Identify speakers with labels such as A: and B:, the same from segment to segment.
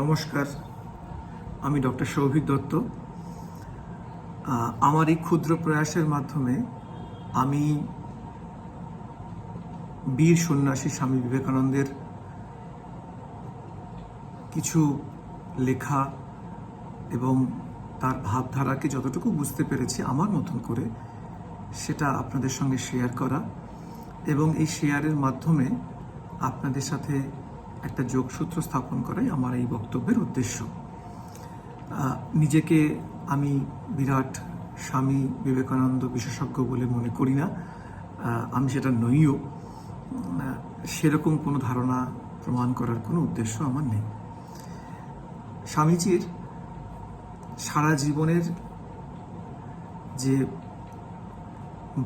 A: নমস্কার, আমি ডক্টর সৌভিক দত্ত। আমার এই ক্ষুদ্র প্রয়াসের মাধ্যমে আমি বীর সন্ন্যাসী স্বামী বিবেকানন্দের কিছু লেখা এবং তার ভাবধারাকে যতটুকু বুঝতে পেরেছি আমার মতন করে সেটা আপনাদের সঙ্গে শেয়ার করা এবং এই শেয়ারের মাধ্যমে আপনাদের সাথে একটা যোগসূত্র স্থাপন করাই আমার এই বক্তব্যের উদ্দেশ্য। নিজেকে আমি বিরাট স্বামী বিবেকানন্দ বিশেষজ্ঞ বলে মনে করি না। আমি সেটা নইও। সেরকম কোনো ধারণা প্রমাণ করার কোনো উদ্দেশ্য আমার নেই। স্বামীজির সারা জীবনের যে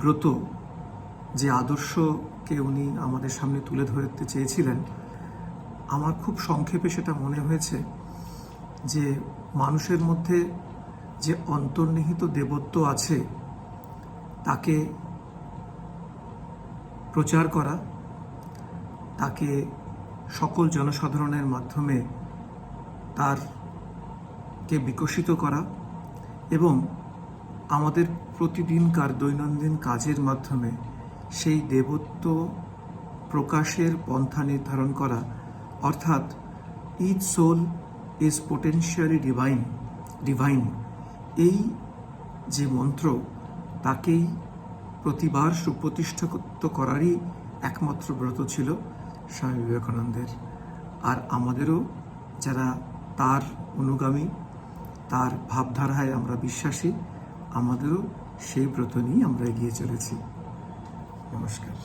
A: ব্রত, যে আদর্শকে উনি আমাদের সামনে তুলে ধরতে চেয়েছিলেন আমার খুব সংক্ষেপে সেটা মনে হয়েছে যে মানুষের মধ্যে যে অন্তর্নিহিত দেবত্ব আছে, তাকে প্রচার করা, তাকে সকল জনসাধারণের মাধ্যমে তার কে বিকশিত করা এবং আমাদের প্রতিদিনকার দৈনন্দিন কাজের মাধ্যমে সেই দেবত্ব প্রকাশের পন্থা নির্ধারণ করা অর্থাৎ each soul is potentially divine divine এই যে মন্ত্র, তাকেই প্রতিবার সুপ্রতিষ্ঠিত করারই একমাত্র ব্রত ছিল স্বামী বিবেকানন্দের। আর আমাদেরও যারা তার অনুগামী, তার ভাবধারায় আমরা বিশ্বাসী, আমাদেরও সেই ব্রত নিয়েই আমরা এগিয়ে চলেছি। নমস্কার।